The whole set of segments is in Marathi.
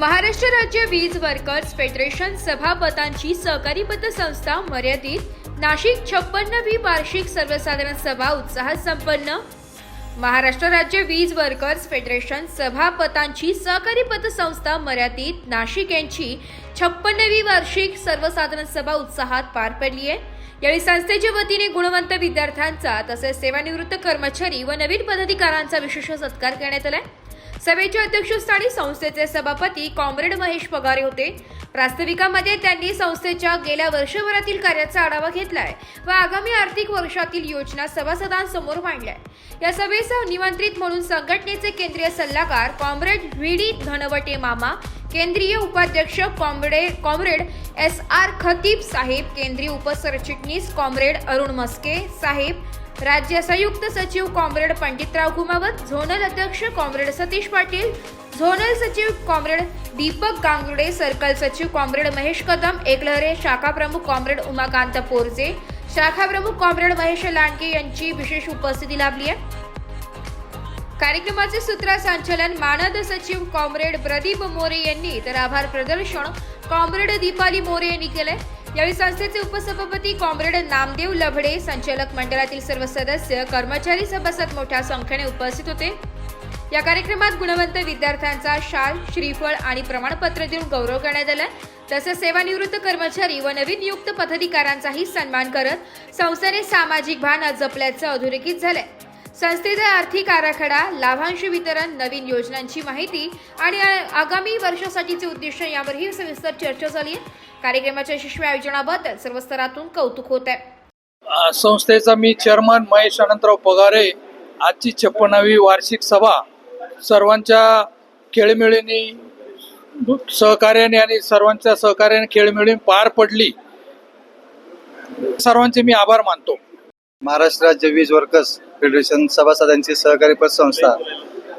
महाराष्ट्र राज्य वीज वर्कर्स फेडरेशन सभापतांची सहकारी पतसंस्था मर्यादित नाशिक छप्पन्नवी वार्षिक सर्वसाधारण सभा उत्साहात संपन्न. महाराष्ट्र राज्य वीज वर्कर्स फेडरेशन सभापतांची सहकारी पतसंस्था मर्यादित नाशिक यांची छप्पन्नवी वार्षिक सर्वसाधारण सभा उत्साहात पार पडली आहे. यावेळी संस्थेच्या वतीने गुणवंत विद्यार्थ्यांचा तसेच सेवानिवृत्त कर्मचारी व नवीन पदाधिकाऱ्यांचा विशेष सत्कार करण्यात आलाय सभेच्या अध्यक्षस्थानी संस्थेचे सभापती कॉम्रेड महेश पगारे होते. प्रास्ताविकामध्ये त्यांनी संस्थेच्या गेल्या वर्षभरातील कार्याचा आढावा घेतलाय व आगामी आर्थिक वर्षातील योजना सभासदांसमोर मांडल्या या सभेचा निमंत्रित म्हणून संघटनेचे केंद्रीय सल्लागार कॉम्रेड व्ही डी धनवटे मामा केंद्रीय उपाध्यक्ष comrade comrade S R Khatib साहेब केंद्रीय उपसरचिटणीस कॉम्रेड अरुण मस्के साहेब राज्य संयुक्त सचिव कॉम्रेड पंडितराव घुमावत झोनल अध्यक्ष कॉम्रेड सतीश पाटील झोनल सचिव कॉम्रेड दीपक गांगुडे सर्कल सचिव कॉम्रेड महेश कदम एकलहरे शाखा प्रमुख कॉम्रेड उमाकांत पोरजे शाखा प्रमुख कॉम्रेड महेश लांडगे यांची विशेष उपस्थिती लाभली आहे. कार्यक्रमाचे सूत्रसंचालन मानद सचिव कॉम्रेड प्रदीप मोरे यांनी तर आभार प्रदर्शन कॉम्रेड दीपाली मोरे यांनी केलंय. यावेळी संस्थेचे उपसभापती कॉम्रेड नामदेव लभडे संचालक मंडळातील सर्व सदस्य कर्मचारी सभासद मोठ्या संख्येने उपस्थित होते. या कार्यक्रमात गुणवंत विद्यार्थ्यांचा शाल श्रीफळ आणि प्रमाणपत्र देऊन गौरव करण्यात आला. तसंच सेवानिवृत्त कर्मचारी व नवीन नियुक्त पदाधिकाऱ्यांचाही सन्मान करत संस्थेने सामाजिक भान जपल्याचं अधोरेखित झालंय. संस्थेचा आर्थिक आराखडा लाभांश वितरण नवीन योजनांची माहिती आणि आगामी वर्षासाठीचे उद्दिष्ट यावरही सविस्तर चर्चा झाली आहे कार्यक्रमाच्या यशस्वी आयोजनाबद्दल सर्व स्तरातून कौतुक होत आहे. संस्थेचा मी चेअरमन महेश अनंतराव पगारे आजची छप्पनावी वार्षिक सभा सर्वांच्या खेळीमेळीने सहकार्याने आणि सर्वांच्या सहकार्याने खेळीमेळीने पार पडली. सर्वांचे मी आभार मानतो. महाराष्ट्र राज्य वीज वर्कर्स फेडरेशन सभासदांची सहकारी पतसंस्था.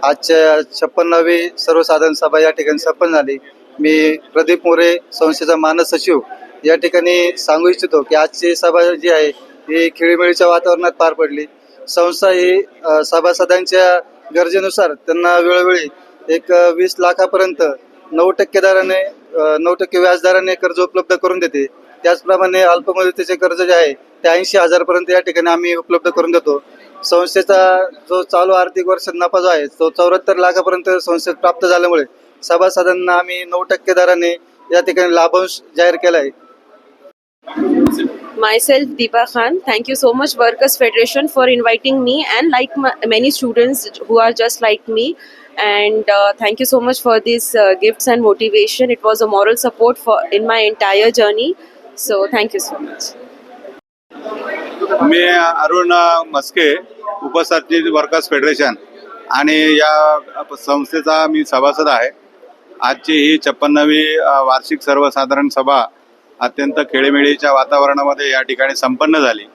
आजच्या छप्पन्नावी सर्वसाधारण सभा या ठिकाणी संपन्न झाली. मी प्रदीप मोरे संस्थेचा मानस सचिव. या ठिकाणी सांगू इच्छितो की आजची सभा जी आहे ही खेळीमेळीच्या वातावरणात पार पडली. संस्था ही सभासदांच्या गरजेनुसार त्यांना वेळोवेळी एक वीस लाखापर्यंत नऊ टक्के दराने नऊ टक्के व्याजदराने कर्ज उपलब्ध करून देते. त्याचप्रमाणे अल्पमुदतीचे कर्ज जे आहे ते ऐंशी हजारपर्यंत या ठिकाणी आम्ही उपलब्ध करून देतो. संस्थेचा जो चालू आर्थिक वर्ष नफा जो आहे तो चौऱ्याहत्तर लाखापर्यंत संस्थेत प्राप्त झाल्यामुळे सभासदांना आम्ही नऊ टक्के दराने या ठिकाणी लाभांश जाहीर केला आहे myself Deepa Khan. Thank you so much Workers Federation for inviting me and like my, many students who are just like me. And uh, thank you so much for these uh, gifts and motivation. It was a moral support for in my entire journey. So thank you so much. मी अरुण मस्के उपसचिव वर्कर्स फेडरेशन आणि या संस्थेचा मी सभासद आहे आजची ही छप्पन्नवी वार्षिक सर्वसाधारण सभा अत्यंत खेळीमेळीच्या वातावरणामध्ये या ठिकाणी संपन्न झाली.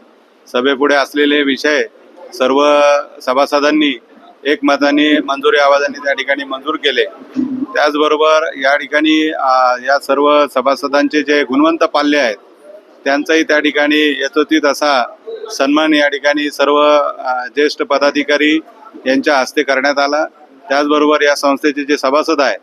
सभेपुढे असलेले विषय सर्व सभासदांनी एकमताने मंजुरी आवाजाने त्या ठिकाणी मंजूर केले. त्याचबरोबर या ठिकाणी या सर्व सभासदांचे जे गुणवंत पाल्य आहेत त्यांचाही त्या ठिकाणी यथोचित असा सन्मान या ठिकाणी सर्व ज्येष्ठ पदाधिकारी यांच्या हस्ते करण्यात आला. त्याचबरोबर या संस्थेचे जे सभासद आहेत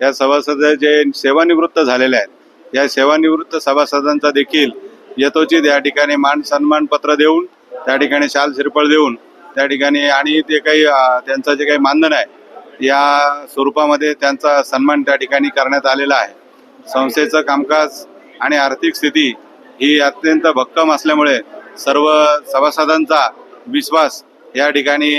या सभासद जे सेवानिवृत्त झालेले आहेत या सेवानिवृत्त सभासदांचा देखील यथोचित या ठिकाणी मान सन्मानपत्र देऊन त्या ठिकाणी शाल शिरपळ देऊन त्या ठिकाणी आणि ते काही त्यांचं जे काही मानधन आहे या स्वरूपामध्ये त्यांचा सन्मान त्या ठिकाणी करण्यात आलेला आहे. संस्थेचं कामकाज आणि आर्थिक स्थिती ही अत्यंत भक्कम असल्यामुळे सर्व सभासदांचा विश्वास या ठिकाणी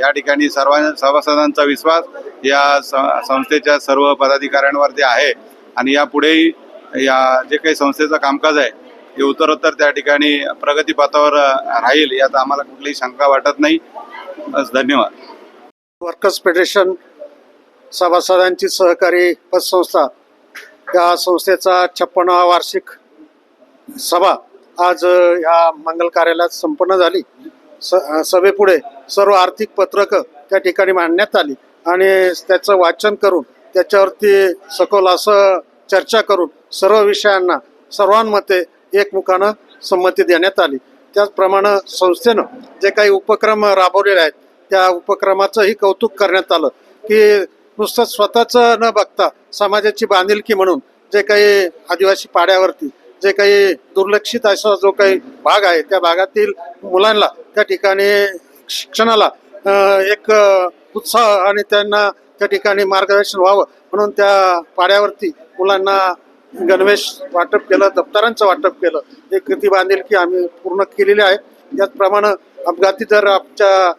या ठिकाणी सर्व सभासदांचा विश्वास या स- संस्थेच्या सर्व पदाधिकाऱ्यांवरती आहे. आणि यापुढेही या जे काही संस्थेचं कामकाज आहे हे उत्तरोत्तर त्या ठिकाणी प्रगतीपथावर राहील यात आम्हाला कुठलीही शंका वाटत नाही. बस धन्यवाद. वर्कर्स फेडरेशन सभासदांची सहकारी पतसंस्था या संस्थेचा छप्पन्नावा वार्षिक सभा आज या मंगल कार्यालयात संपन्न झाली. स सभेपुढे सर्व आर्थिक पत्रकं त्या ठिकाणी मांडण्यात आली. आणि त्याचं वाचन करून त्याच्यावरती सखोल असं चर्चा करून सर्व विषयांना सर्वांमध्ये एकमुखानं संमती देण्यात आली. त्याचप्रमाणे संस्थेनं जे काही उपक्रम राबवलेले आहेत त्या उपक्रमाचंही कौतुक करण्यात आलं की नुसतं स्वतःचं न बघता समाजाची बांधिलकी म्हणून जे काही आदिवासी पाड्यावरती जे काही दुर्लक्षित असा जो काही भाग आहे त्या भागातील मुलांना त्या ठिकाणी शिक्षणाला एक उत्साह आणि त्यांना त्या ठिकाणी मार्गदर्शन व्हावं म्हणून त्या पाड्यावरती मुलांना गणवेश वाटप केलं दप्तरांचं वाटप केलं. एक बांधील बांधिलकी आम्ही पूर्ण केलेली आहे. त्याचप्रमाणे अपघाती जर आमच्या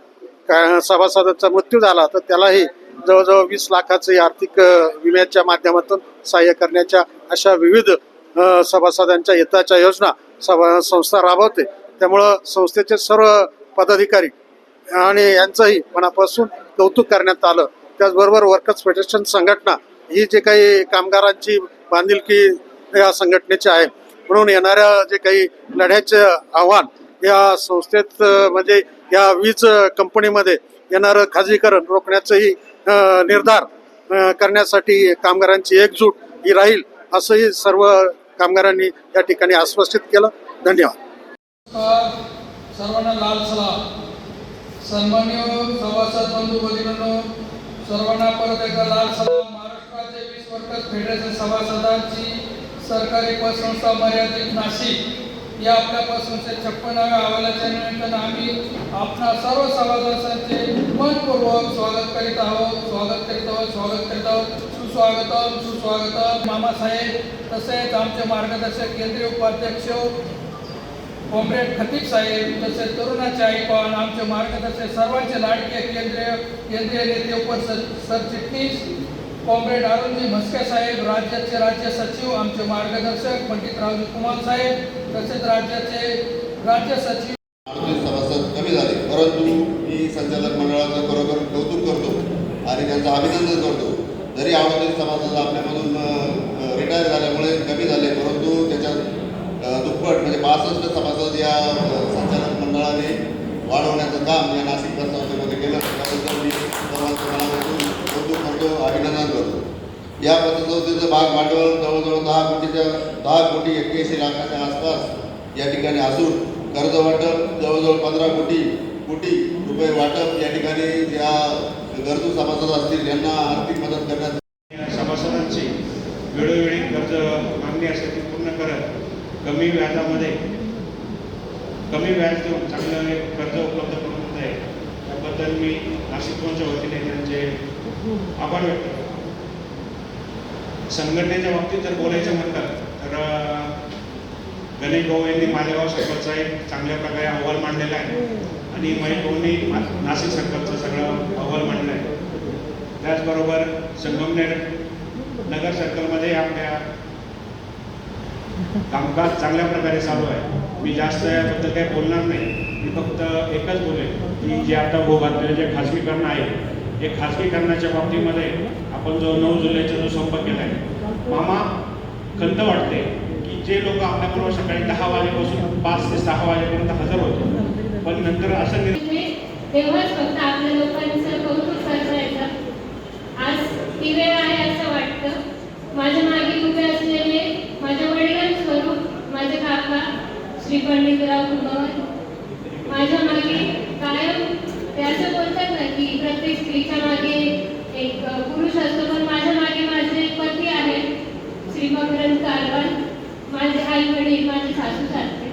का- सभासदाचा मृत्यू झाला तर त्यालाही जवळजवळ वीस लाखाचे आर्थिक विम्याच्या माध्यमातून सहाय्य करण्याच्या अशा विविध सभासदांच्या हिताच्या योजना सभा संस्था राबवते. त्यामुळं संस्थेचे सर्व पदाधिकारी आणि यांचंही मनापासून कौतुक करण्यात आलं. त्याचबरोबर वर्कर्स फेडरेशन संघटना ही जे काही कामगारांची बांधिलकी या संघटनेची आहे. म्हणून येणाऱ्या जे काही लढ्याचे आव्हान या संस्थेत म्हणजे या वीज कंपनीमध्ये येणारं खाजगीकरण रोखण्याचंही निर्धार करण्यासाठी कामगारांची एकजूट ही राहील असंही सर्व कामगारांनी या ठिकाणी आश्वासित केलं. धन्यवाद. सर्वांना लाल सलाम. सन्मान्य सभासद बंधू भगिनींनो सर्वांना परत एकदा लाल सलाम. महाराष्ट्राचे वीस वर्कर्स फेडरेशन सभासदांची सरकारी पतसंस्था मर्यादित नाशिक. या आपल्या पतसंस्थेच्या छप्पनाव्या अहवालाच्या निमित्तानं आम्ही आपणा सर्व सभासदांचे मनपूर्वक स्वागत करीत आहोत. स्वागत करीत आहोत स्वागत करीत आहोत. सुस्वागतम सुस्वागतम. मामासाहेब तसेच आमचे मार्गदर्शक केंद्रीय उपाध्यक्ष कॉम्रेड खतीब साहेब तसेच तरुणाचे आईपान आमचे मार्गदर्शक सर्वांचे लाडके केंद्रीय केंद्रीय नेते उप सरचिटणीस कॉम्रेड अरुणजी म्हस्के साहेब राज्याचे राज्य सचिव आमचे मार्गदर्शक पंडित रावजी कुमार साहेब तसेच राज्याचे राज्य सचिव. सभासद कमी झाले परंतु मी संचालक मंडळाचं खरोखर कौतुक करतो आणि त्यांचं अभिनंदन करतो. जरी आवडते सभासद आपल्यामधून रिटायर झाल्यामुळे कमी झाले परंतु त्याच्यात दुप्पट म्हणजे बासष्ट सभासद या संचालक मंडळाने वाढवण्याचं काम या नाशिक प्रस्तावनेमध्ये केलं. त्याबद्दल मी सर्वांच्या मनापासून कौतुक करतो अभिनंदन करतो. या पतसंस्थेचं भाग भांडवल जवळजवळ दहा कोटीच्या दहा कोटी एक्क्याऐंशी लाखाच्या आसपास या ठिकाणी असून कर्ज वाटप जवळजवळ पंधरा कोटी कोटी रुपये वाटप या ठिकाणी ज्या गरजू सभासद असतील यांना आर्थिक मदत करण्यात सभासदांची वेळोवेळी कर्ज मागणी असेल ती पूर्ण करत कमी व्याजामध्ये कमी व्याज देऊन चांगलं कर्ज उपलब्ध करून होत आहे. त्याबद्दल मी नाशिक वतीने त्यांचे आभार व्यक्त करतो. संघटनेच्या बाबतीत जर बोलायचं म्हटलं तर गणेश भाऊ यांनी मालेगाव सरकारचा एक चांगल्या प्रकारे अहवाल मांडलेला आहे. आणि महेश भाऊंनी नाशिक सरकारचा सगळा त्याचबरोबर संगमनेर नगर सर्कलमध्ये आपल्या कामकाज चांगल्या प्रकारे चालू आहे. मी जास्त याबद्दल काही बोलणार नाही. मी फक्त एकच बोलेन की जे आता भोग घातलेलं जे खाजगीकरण आहे हे खाजगीकरणाच्या बाबतीमध्ये आपण जो नऊ जुलैचा जो संप केला आहे मामा खंत वाटते की जे लोक आपल्याबरोबर सकाळी दहा वाजेपासून पाच ते सहा वाजेपर्यंत हजर होते. पण नंतर असं तेव्हाच फक्त आपल्या लोकांचं ही ती वेळ आहे असं वाटतं. माझ्या मागे उभे असलेले माझ्या वडिलांस्वरूप माझे काका श्री पंडितराव कुंभवन माझ्या मागे कायम ते असं बोलतात ना की प्रत्येक स्त्रीच्या मागे एक पुरुष असतो पण माझ्या मागे माझे पती आहेत श्री मकरंद कारवान माझे आई वडील माझे सासू सासरे.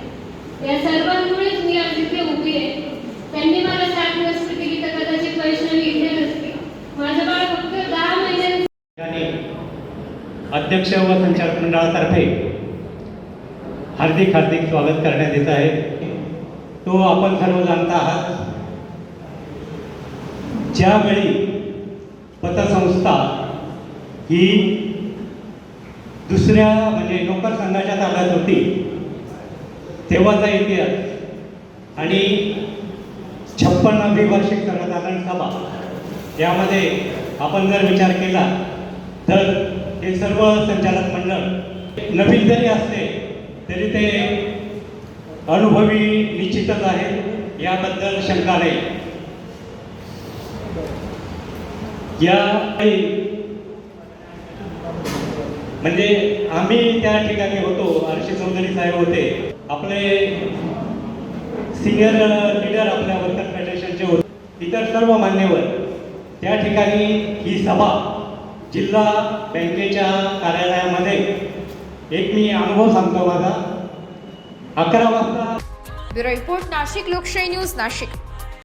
या सर्वांमुळेच मी आज इथे उभी आहे त्यांनी मला साथ नसती केली तर कदाचित वैष्णवी इथे नसते माझं बाळ फक्त दहा महिन्यांचं ठिकाणी अध्यक्ष व संचालक मंडळातर्फे हार्दिक हार्दिक स्वागत करण्यात येत आहे. तो आपण सर्व जाणता आहात. ज्यावेळी पतसंस्था ही दुसऱ्या म्हणजे नोकर संघाच्या ताब्यात होती तेव्हाचा इतिहास आणि छप्पन्नावी वार्षिक सर्वसाधारण सभा यामध्ये आपण जर विचार केला तर हे सर्व संचालक मंडळ नवीन जरी असले तरी ते अनुभवी निश्चितच आहेत याबद्दल शंका नाही. या म्हणजे आम्ही त्या ठिकाणी होतो हर्षी चौधरी साहेब होते. आपले सिनियर लीडर आपल्या वर्कर फेडरेशनचे होते. इतर सर्व मान्यवर त्या ठिकाणी ही सभा जिल्हा बँकेच्या कार्यालयामध्ये एक मी अनुभव सांगतो माझा अकरा वाजता ब्युरो रिपोर्ट नाशिक लोकशाही न्यूज नाशिक.